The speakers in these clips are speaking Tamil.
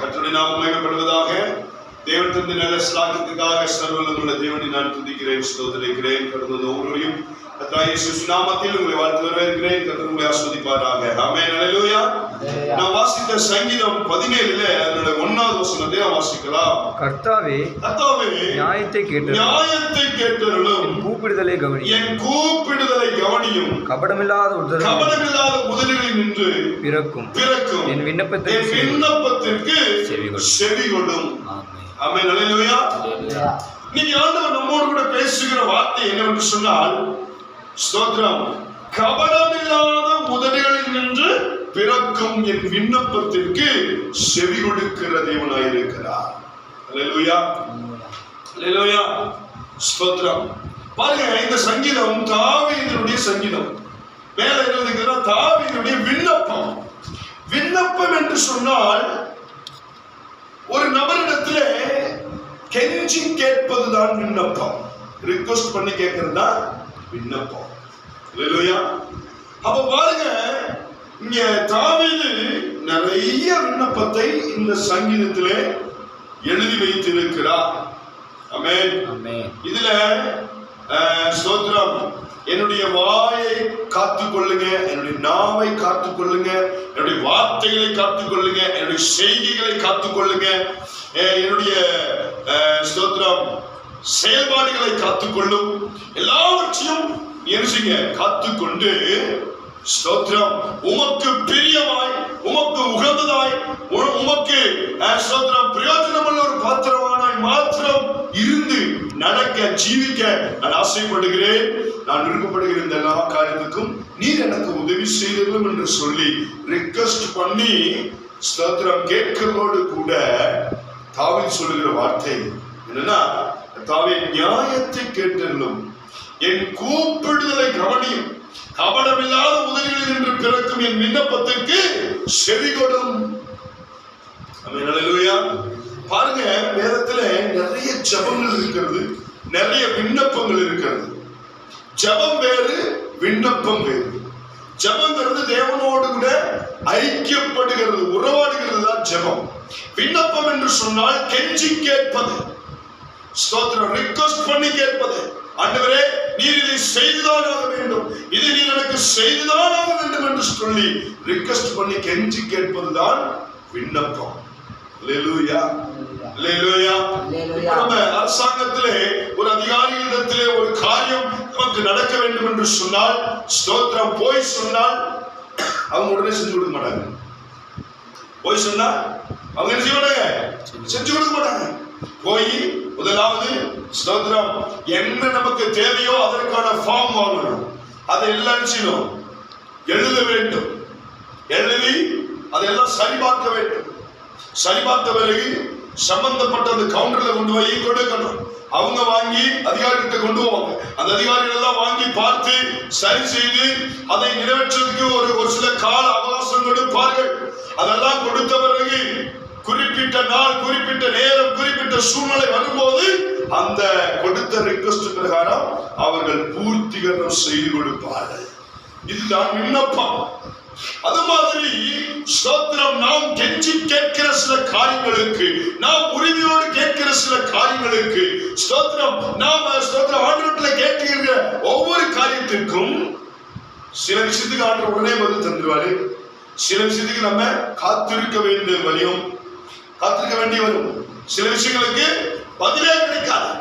கர்த்தருடைய நாமம் மகிமைப்படுவதாக தேவன் தந்த நல்ல ஸ்லாக்கத்துக்காக சர்வலமுள்ள தேவனை நான் துதிக்கிறேன் ஸ்தோத்திரிக்கிறேன். கடந்த இந்த ஒவ்வொருவரையும் கர்த்தராகிய இயேசு நாமத்தில் உங்களை வாழ்த்து வரவேற்கிறேன். கர்த்தர் உங்களை ஆஸ்வதிப்பாராக. ஆமென் அல்லேலூயா நான் வாசித்த சங்கீதம் பதினேழுல அதனுடைய ஒன்னாவது வசனத்தை வாசிக்கலாம். கர்த்தாவே கர்த்தாவே நியாயத்தை கேட்டு நியாயத்தை கேட்டருளும். கூப்பிடுதலை கவனி. என் கூப்பிடுதலை கவனியும் கபடமில்லாத கவனமில்லாத முதலில் நின்று பிறக்கும். பிறக்கும். என் விண்ணப்பத்தை என் விண்ணப்பத்திற்கு செவிகொடும். செவிகொடும் ஆமென். ஆமென். அல்லேலூயா நீங்க ஆண்டவர் நம்மோடு கூட பேசுகிற வார்த்தை என்னவென்று சொன்னால் ஸ்தோத்திரம். கபடமில்லாத உதடுகளில் நின்று பிறக்கும் என் விண்ணப்பத்திற்கு செவி கொடுக்கிற தேவனாயிருக்கிறார். அல்லேலூயா அல்லேலூயா ஸ்தோத்திரம். பாருங்க இந்த சங்கீதம் தாவீதினுடைய சங்கீதம். மேல எழுதுகிற தாவீதினுடைய விண்ணப்பம். விண்ணப்பம் என்று சொன்னால் ஒரு நபரிடத்திலே கெஞ்சி கேட்பதுதான் விண்ணப்பம். ரிக்வஸ்ட் பண்ணி கேட்கறது? தான் விண்ணப்பம். இல்லையா அப்ப பாருங்க இங்க தாவீது நிறைய விண்ணப்பத்தை இந்த சங்கீதத்திலே எழுதி வைத்திருக்கிறார். ஆமென் இதுல ஸ்தோத்திரம். என்னுடைய வாயை காத்து கொள்ளுங்க என்னுடைய நாவை காத்து கொள்ளுங்க என்னுடைய வார்த்தைகளை காத்துக் கொள்ளுங்க என்னுடைய செய்திகளை காத்து கொள்ளுங்க என்னுடைய ஸ்தோத்திரம். செயல்பாடுகளை காத்துக்கொள்ளும். எல்லாவற்றையும் எரிசிங்க காத்துக்கொண்டு ஸ்தோத்திரம். உமக்கு பிரியமாய் உமக்கு உகந்ததாய் உமக்கு ஸ்தோத்திரம். பிரயோஜனம் உள்ள நடக்க ஜீவிக்க நான் ஆசைப்படுகிறேன். நான் விருப்பப்படுகிற இந்த எல்லா காரியத்துக்கும் நீர் எனக்கு உதவி செய்திருக்கும் என்று சொல்லி ரிக்வஸ்ட் பண்ணி ஸ்தோத்திரம் கேட்கிறதோடு கூட தாவீது சொல்லுகிற வார்த்தை என்னன்னா தாவின் நியாயத்தை கேட்டெல்லும் என் கூப்பிடுதலை கவனியும். கபடமில்லாத உதவிகள் என்று பிறக்கும் என் விண்ணப்பத்திற்கு செவிகொடும். ஆமென், பாருங்க வேதத்துல நிறைய ஜெபங்கள் இருக்கிறது நிறைய விண்ணப்பங்கள் இருக்கிறது. ஜெபம் வேறு விண்ணப்பம் வேறு. ஜபங்கிறது தேவனோடு கூட ஐக்கியப்படுகிறது உறவாடுகிறது தான் ஜெபம். விண்ணப்பம் என்று சொன்னால் கெஞ்சி கேட்பது. ஸ்தோத்திரம் ரிக்வஸ்ட் பண்ணி கேட்பது. ஆண்டவரே நீர் இதை செய்துதான் ஆக வேண்டும். இது நீர் எனக்கு செய்துதான் ஆக வேண்டும் என்று சொல்லி ரிக்வஸ்ட் பண்ணி கெஞ்சி கேட்பதுதான் விண்ணப்பம் அல்லேலூயா அல்லேலூயா இப்ப நம்ம அரசாங்கத்திலே ஒரு அதிகாரிகளிடத்திலே ஒரு காரியம் நமக்கு நடக்க வேண்டும் என்று சொன்னால் ஸ்தோத்திரம் போய் சொன்னால் அவங்க உடனே செஞ்சு கொடுக்க மாட்டாங்க. போய் சொன்னா அவங்க என்ன செய்ய மாட்டாங்க? செஞ்சு கொடுக்க மாட்டாங்க. போய் முதலாவது ஸ்தோத்திரம் என்ன நமக்கு தேவையோ அதற்கான ஃபார்ம் வாங்கணும். அதை எல்லாம் செய்யணும்? எழுத வேண்டும். எழுதி அதையெல்லாம் சரிபார்க்க வேண்டும். சரிபார்த்த பிறகு சம்பந்தப்பட்ட அந்த கவுண்டர்ல கொண்டு போய் கொடுக்கணும் அவங்க வாங்கி அதிகாரிகிட்ட கொண்டு போவாங்க. அந்த அதிகாரிகள் எல்லாம் வாங்கி பார்த்து சரி செய்து அதை நிறைவேற்றுவதற்கு ஒரு ஒரு சில கால அவகாசம் கொடுப்பார்கள். அதெல்லாம் கொடுத்த பிறகு குறிப்பிட்ட நாள் குறிப்பிட்ட நேரம் குறிப்பிட்ட சூழ்நிலை வரும்போது அந்த கொடுத்த ரிக்வஸ்ட் பிரகாரம் அவர்கள் பூர்த்திகரணம் செய்து கொடுப்பார்கள். இதுதான் விண்ணப்பம். அது மாதிரி ஸ்தோத்திரம் நாம் கெஞ்சி கேட்கிற சில காரியங்களுக்கு நாம் உரிமையோடு கேட்கிற சில காரியங்களுக்கு ஸ்தோத்திரம் நாம் ஸ்தோத்திரம் ஆண்டவத்தில் கேட்கிற ஒவ்வொரு காரியத்திற்கும் சில விஷயத்துக்கு ஆண்டவர் உடனே பதில் தந்துருவாரு. சில விஷயத்துக்கு நம்ம காத்திருக்க வேண்டிய வரையும் காத்திருக்க வேண்டிய வரும். சில விஷயங்களுக்கு பதிலே கிடைக்காது.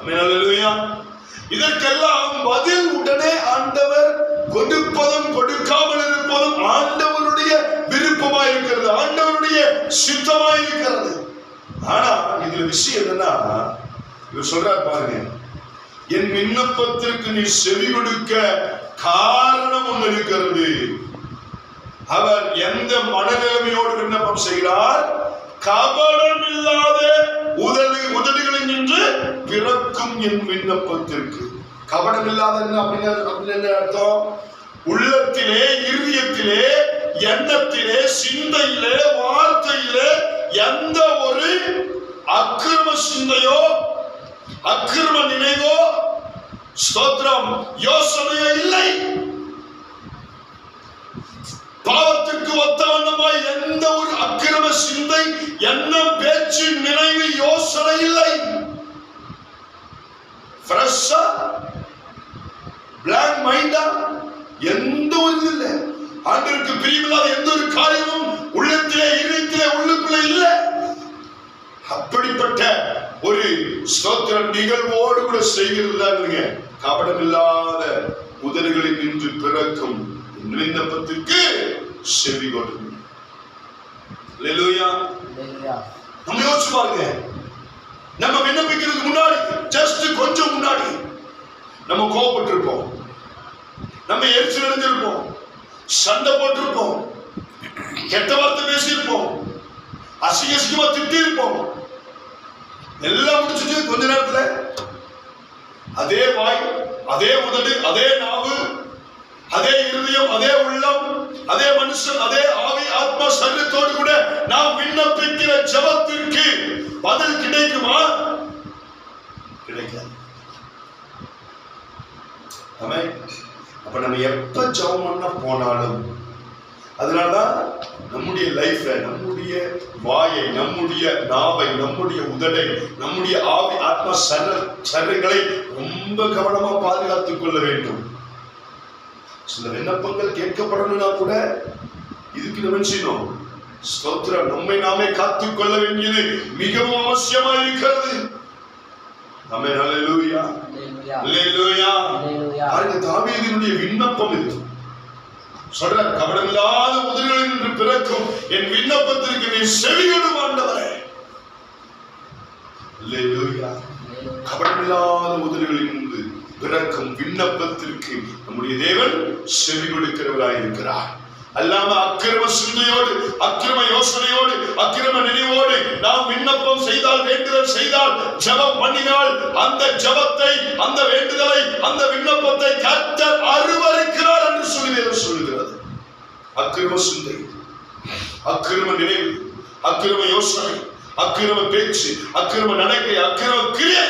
ஆமென், இதற்கெல்லாம் பதில் உடனே ஆண்டவர் கொடுப்பதும் கொடுக்காமல் இருப்பதும் ஆண்டவருடைய விருப்பமா இருக்கிறது ஆண்டவருடைய சித்தமா இருக்கிறது ஆனா இதுல விஷயம் என்னன்னா இவர் சொல்றார் பாருங்க என் விண்ணப்பத்திற்கு நீ செவி கொடுக்க காரணம் ஒன்று இருக்கிறது. அவர் எந்த மனநிலைமையோடு விண்ணப்பம் செய்கிறார்? கபடம் இல்லாத உதடு உதடுகளில் நின்று பிறக்கும் என் விண்ணப்பத்திற்கு. கபடம் இல்லாத அப்படின்னு அப்படின்னு என்ன அர்த்தம்? உள்ளத்திலே இறுதியத்திலே எண்ணத்திலே சிந்தையிலே வார்த்தையிலே எந்த ஒரு அக்கிரம சிந்தையோ அக்கிரம நினைவோ ஸ்தோத்திரம் யோசனையோ இல்லை. எந்த ஒரு அக்கிரம சிந்தை என்ன பேச்சு நினைவு யோசனை இல்லை. ஃப்ரெஷ்ஷா பிளாக் மைண்டா எந்த ஒரு இது இல்லை. ஆண்டவருக்கு பிரியமில்லாத எந்த ஒரு காரியமும் உள்ளத்திலே இதயத்திலே உள்ளுக்குள்ளே இல்லை. அப்படிப்பட்ட ஒரு ஸ்தோத்திரம் நிகழ்வோடு கூட செய்கிறது தானுங்க கபடமில்லாத உதடுகளில் நின்று பிறக்கும் விண்ணப்பத்திற்கு செவி கொடுங்க. நம்ம யோசிச்சு பாருங்க. நம்ம விண்ணப்பிக்கிறதுக்கு முன்னாடி ஜஸ்ட் கொஞ்சம் முன்னாடி நம்ம கோவப்பட்டு இருப்போம் நம்ம எரிச்சல் அடைஞ்சிருப்போம். சண்டை போட்டிருப்போம். கெட்ட வார்த்தை பேசியிருப்போம். அசிங்க அசிங்கமா திட்டி இருப்போம் எல்லாம் முடிச்சிட்டு கொஞ்ச நேரத்துல அதே வாய் அதே உதடு அதே நாவு அதே இருதயம் அதே உள்ளம் அதே மனுஷன் அதே ஆவி ஆத்மா சரீரத்தோடு கூட நாம் விண்ணப்பிக்கிற ஜெபத்திற்கு பதில் கிடைக்குமா? கிடைக்காது. அப்ப நம்ம எப்ப ஜபம் பண்ண போனாலும் அதனாலதான் நம்முடைய லைஃப நம்முடைய வாயை நம்முடைய நாவை நம்முடைய உதடை நம்முடைய ஆவி ஆத்மா சர சரங்களை ரொம்ப கவனமா பாதுகாத்துக் கொள்ள வேண்டும். சில விண்ணப்பங்கள் கேட்கப்படணும்னா கூட இதுக்கு நம்ம செய்யணும்? ஸ்தோத்திரம் நம்மை நாமே காத்துக் கொள்ள வேண்டியது மிகவும் அவசியமா இருக்கிறது. நம்ம அல்லேலூயா அல்லேலூயா பாருங்க தாவீதினுடைய விண்ணப்பம் இது. சொல்ற கபடமில்லாத உதடுகளில் நின்று பிறக்கும் என் விண்ணப்பத்திற்கு நீ செவிகொடும் ஆண்டவரே அல்லேலூயா கபடமில்லாத உதடுகளில் நின்று பிறக்கும் விண்ணப்பத்திற்கு நம்முடைய தேவன் செவி கொடுக்கிறவராய் இருக்கிறார். அல்லாம அக்கிரம சிந்தையோடு அக்கிரம யோசனையோடு அக்கிரம நினைவோடு நாம் விண்ணப்பம் செய்தால் வேண்டுதல் செய்தால் ஜெபம் பண்ணினால் அந்த ஜெபத்தை அந்த வேண்டுதலை அந்த விண்ணப்பத்தை கர்த்தர் அருவருக்கிறார் என்று சொல்லி சொல்லுகிறது. அக்கிரம சிந்தை அக்கிரம நினைவு அக்கிரம யோசனை அக்கிரம பேச்சு அக்கிரம நடக்கை அக்கிரம கிரியை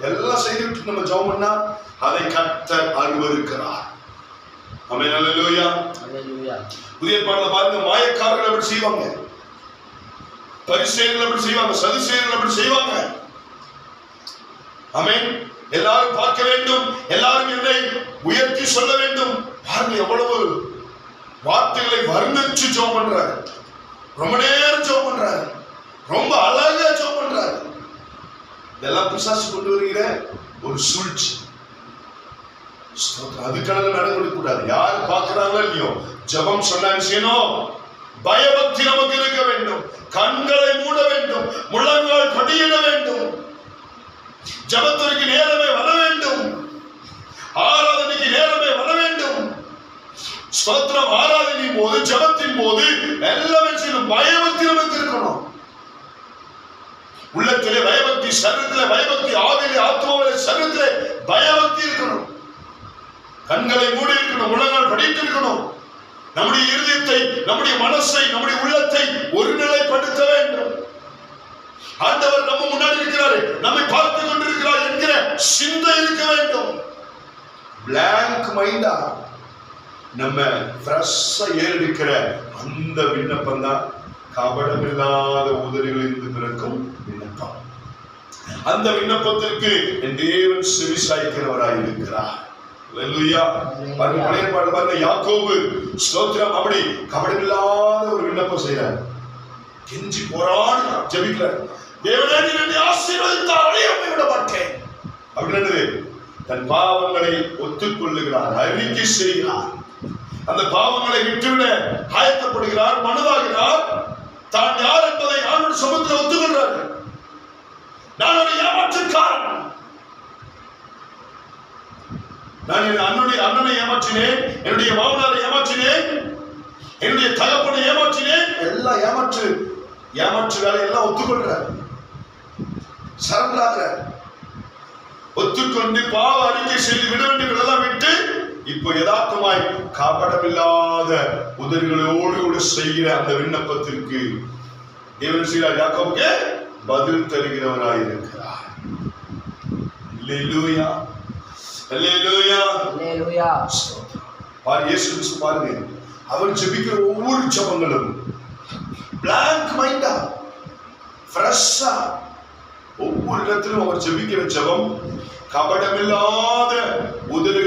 எல்லாம் செய்துட்டு நம்ம ஜெபம் பண்ணா அதை கர்த்தர் அருவருக்கிறார். ஆமென் அல்லேலூயா புதிய பாடல பாருங்க மாயக்காரர்கள் அப்படி செய்வாங்க. பரிசேயர்கள் அப்படி செய்வாங்க சதுசேயர்கள் அப்படி செய்வாங்க. ஆமென் எல்லாரும் பார்க்க வேண்டும். எல்லாரும் என்னை உயர்த்தி சொல்ல வேண்டும். பாருங்க எவ்வளவு வார்த்தைகளை வர்ணிச்சு ஜோம் பண்றாரு. ரொம்ப நேரம் ஜோம் பண்றாரு. ரொம்ப அழகா ஜோம் பண்றாரு. இதெல்லாம் பிசாசு கொண்டு வருகிற ஒரு சூழ்ச்சி. அதுக்காக நடந்து கூடாது. யார் பார்க்கிறாங்களோ இல்லையோ? ஜெபம் சொன்னாங்க செய்யணும். பயபக்தி நமக்கு இருக்க வேண்டும். கண்களை மூட வேண்டும். முழங்கால் படியிட வேண்டும். ஜபத்திற்கு நேரமே வர வேண்டும். ஆராதனைக்கு நேரமே வர வேண்டும். ஸ்தோத்திரம் ஆராதனையின் போது ஜபத்தின் போது எல்லாமே செய்யணும் பயபக்தி நமக்கு இருக்கணும். உள்ளத்திலே பயபக்தி சரீரத்திலே பயபக்தி ஆவிலே ஆத்மாவிலே சரீரத்திலே பயபக்தி இருக்கணும். கண்களை மூடி இருக்கணும் உலகங்கள் படித்து இருக்கணும். நம்முடைய இருதயத்தை நம்முடைய மனசை நம்முடைய உள்ளத்தை ஒருநிலைப்படுத்த வேண்டும். ஆண்டவர் நம்ம முன்னாடி இருக்கிறாரு நம்மை பார்த்து கொண்டிருக்கிறார் என்கிற சிந்தை இருக்க வேண்டும். பிளாங்க் மைண்டா நம்ம ஃப்ரெஷ்ஷா ஏறெடுக்கிற அந்த விண்ணப்பம் தான் கபடமில்லாத உதவிகளிலிருந்து பிறக்கும் விண்ணப்பம். அந்த விண்ணப்பத்திற்கு என் தேவன் செவிசாய்க்கிறவராய் இருக்கிறார். அல்லேலூயா பாருங்க பழைய பாட்டு பாருங்க. யாக்கோபு ஸ்தோத்திரம். அப்படி கபடமில்லாத ஒரு விண்ணப்பம் செய்யறார் கெஞ்சி போராடி ஜெபிக்கிறார். தேவனே நீ என்னை ஆசீர்வதித்தால் அழியாமை விட மாட்டேன் அப்படின்னு தன் பாவங்களை ஒத்துக்கொள்ளுகிறார் அறிக்கை செய்கிறார். அந்த பாவங்களை விட்டுவிட ஆயத்தப்படுகிறார் மனதாகிறார். தான் யார் என்பதை ஆண்டோட சமூகத்தில் ஒத்துக்கொள்றார். நான் ஒரு ஏமாற்றுக்காரன் நான் என் அண்ணனுடைய அண்ணனை ஏமாற்றினேன் என்னுடைய மாமனாரை ஏமாற்றினேன் என்னுடைய தகப்பனை ஏமாற்றினேன். எல்லாம் ஏமாற்று ஏமாற்று வேலையெல்லாம் ஒத்துக்கொள்றார். சரண்டாக ஒத்துக்கொண்டு பாவ அறிக்கை செய்து விட வேண்டியவர்களெல்லாம் விட்டு இப்போ யதார்த்தமாய் காப்படமில்லாத உதவிகளோடு கூட செய்கிற அந்த விண்ணப்பத்திற்கு தேவன் செய்கிறார் யாக்கோபுக்கு பதில் தருகிறவராய் இருக்கிறார் பாருங்க. அவர் ஜெபிக்கிற ஒவ்வொரு ஜெபங்களும் blank மைண்டா ஃப்ரெஷ்ஷா ஒவ்வொரு இடத்திலும் அவர் ஜெபிக்கிற ஜெபம் கபடமில்லாத பிறக்கும்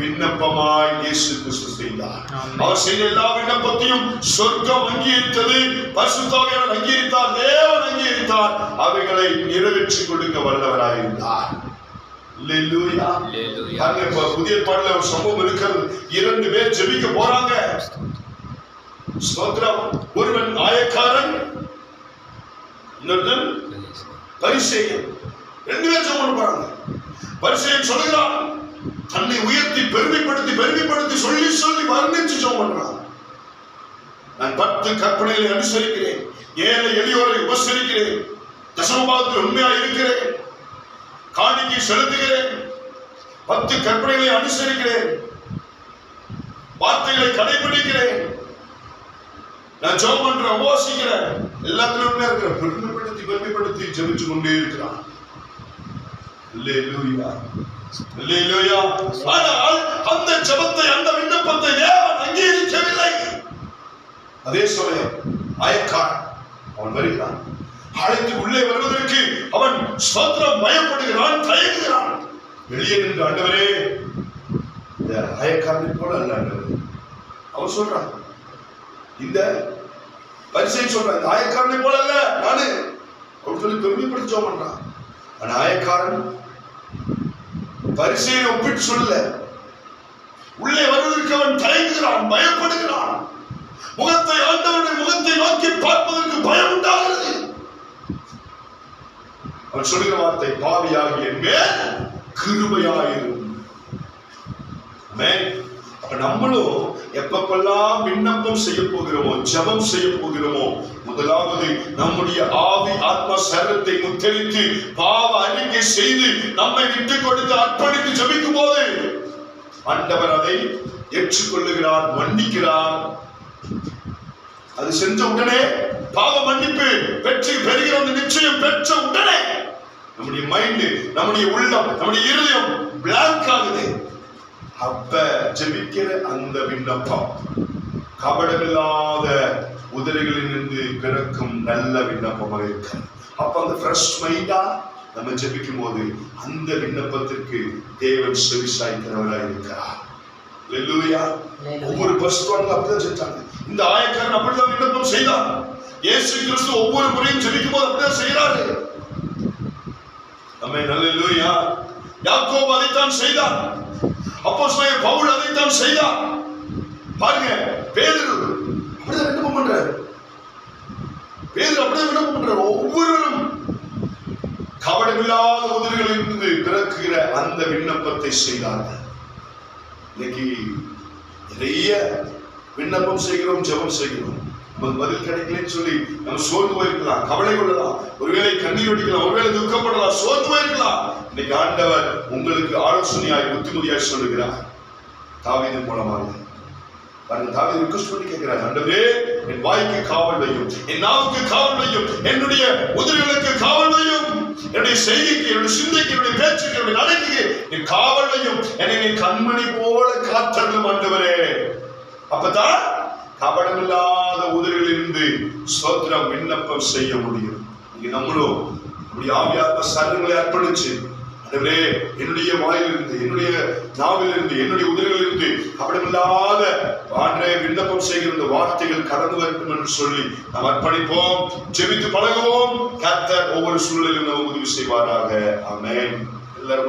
விண்ணப்பமாய் இயேசு கிறிஸ்து செய்தார். அவர் செய்த எல்லா விண்ணப்பத்தையும் சொர்க்கம் அங்கீகரித்தது. பரிசுத்தாவியானவர் அங்கீகரித்தார். தேவன் அங்கீகரித்தார். அவைகளை நிறைவேற்றி கொடுக்க வல்லவராய் இருந்தார். புதிய பாடல ஒரு சம்பவம் இருக்கிறது. இரண்டு பேர் ஜெபிக்க போறாங்க. ஸ்தோத்திரம். ஒருவன் ஆயக்காரன் இன்னொருத்தன் ரெண்டு பேர் போறாங்க. பரிசேயன் சொல்லுகிறான் தன்னை உயர்த்தி பெருமைப்படுத்தி பெருமைப்படுத்தி சொல்லி சொல்லி வர்ணிச்சு சொல்றான் நான் பத்து கற்பனைகளை அனுசரிக்கிறேன். ஏழை எளியோரை உபசரிக்கிறேன். தசமபாதத்தில் உண்மையா இருக்கிறேன். காணிக்கை செலுத்துகிறேன். பத்து கற்பனைகளை அனுசரிக்கிறேன். வார்த்தைகளை கடைபிடிக்கிறேன். நான் ஜோம் பண்ற உபவாசிக்கிறேன். எல்லாத்திலும் உண்மையா இருக்கிறேன். பெருமைப்படுத்தி பெருமைப்படுத்தி ஜெபிச்சு கொண்டே இருக்கிறான். ஆனால் அந்த ஜபத்தை அந்த விண்ணப்பத்தை தேவன் அங்கீகரிக்கவில்லை. அதே சமயம் அயக்கான் அவன் வருகிறான். அழைத்து உள்ளே வருவதற்கு அவன் ஸ்தோத்திரம் பயப்படுகிறான் தயங்குகிறான். வெளியே நின்று ஆண்டவரே இந்த ஆயக்காரனை போல அல்ல ஆண்டவரே. அவன் சொல்றான் இந்த பரிசை சொல்றான் இந்த ஆயக்காரனை போல அல்ல நானு. அப்படின்னு சொல்லி பெருமைப்படுத்தி ஜெபம் பண்றான். ஆனா ஆயக்காரன் பரிசையை ஒப்பிட்டு சொல்லல உள்ளே வருவதற்கு அவன் தயங்குகிறான் பயப்படுகிறான். முகத்தை ஆண்டவனுடைய முகத்தை நோக்கி பார்ப்பதற்கு பயம் உண்டாகிறது. அவன் சொல்லுகிற வார்த்தை பாவியாகிய மேல் கிருபையாயிரும். மேல் நம்மளும் எப்பப்பெல்லாம் விண்ணப்பம் செய்ய போகிறோமோ ஜபம் செய்ய போகிறோமோ முதலாவது நம்முடைய ஆவி ஆத்மா சரத்தை முத்தரித்து பாவ அறிக்கை செய்து நம்மை விட்டு கொடுத்து அர்ப்பணித்து ஜபிக்கும் போது ஆண்டவர் அதை ஏற்றுக்கொள்ளுகிறார் மன்னிக்கிறார். அது செஞ்ச உடனே பாவ மன்னிப்பு வெற்றி பெறுகிற அந்த நிச்சயம் பெற்ற உடனே நம்முடைய மைண்ட் நம்முடைய உள்ளம் நம்முடைய இருதயம் பிளாங்க் ஆகுது. அப்ப ஜெபிக்கிற அந்த விண்ணப்பம் கபடமில்லாத உதடுகளிலிருந்து பிறக்கும் நல்ல விண்ணப்பமாக இருக்கு. அப்ப அந்த ஃப்ரெஷ் மைண்டா நம்ம ஜெபிக்கும் போது அந்த விண்ணப்பத்திற்கு தேவன் செவிசாய்க்கிறவராக இருக்கிறார். ஒவ்வொரு பரிசுத்தவான்களும் அப்படிதான் செஞ்சாங்க. இந்த ஆயக்காரன் அப்படிதான் விண்ணப்பம் செய்தான். இயேசு கிறிஸ்து ஒவ்வொரு முறையும் ஜெபிக்கும் போது அப்படிதான் செய்யறாரு நம்ம நல்ல யாக்கோபு அதைத்தான் செய்தான். அப்போ பவுல் அதைத்தான் செய்தார். பாருங்க பேதரு அப்படிதான் விண்ணப்பம் பண்றாரு. பேதுரு அப்படியே விண்ணப்பம் பண்றாரு. ஒவ்வொருவரும் கவனமில்லாத உதிர்களிலிருந்து இருந்து பிறக்குகிற அந்த விண்ணப்பத்தை செய்தார்கள். இன்னைக்கு நிறைய விண்ணப்பம் செய்கிறோம் ஜெபம் செய்கிறோம். நமக்கு பதில் கிடைக்கலன்னு சொல்லி நம்ம சோர்ந்து போயிருக்கலாம் கவலை கொள்ளலாம். ஒருவேளை கண்ணீர் வடிக்கலாம் ஒருவேளை துக்கப்படலாம் சோர்ந்து போயிருக்கலாம். இன்னைக்கு ஆண்டவர் உங்களுக்கு ஆலோசனையாய் புத்திமதியாய் சொல்லுகிறார். தாவீதின் மூலமாக. பாருங்க தாவி ரிக்வஸ்ட் பண்ணி கேட்கிறார் ஆண்டவரே என் வாய்க்கு காவல் வையும் என் நாவுக்கு காவல் வையும் என்னுடைய உதிரிகளுக்கு காவல் வையும். என்னுடைய செய்திக்கு என்னுடைய சிந்தைக்கு என்னுடைய பேச்சுக்கு என்னுடைய நடக்கைக்கு நீ காவல் வையும். என்னை கண்மணி போல காத்தருளும் ஆண்டவரே. அப்பதான் கபடமில்லாத உதவிகளிலிருந்து சோத்திரம் விண்ணப்பம் செய்ய முடியும். நம்மளும் நம்முடைய ஆவியாத்ம சரங்களை அர்ப்பணிச்சு அதுவே என்னுடைய வாயிலிருந்து என்னுடைய நாவிலிருந்து என்னுடைய உதவிகளிலிருந்து கபடமில்லாத ஆண்டே விண்ணப்பம் செய்கிற வார்த்தைகள் கடந்து வரட்டும் என்று சொல்லி நாம் அர்ப்பணிப்போம் ஜெபித்து பழகுவோம். கத்த ஒவ்வொரு சூழலிலும் நம்ம உதவி செய்வாராக. ஆமென். எல்லாரும்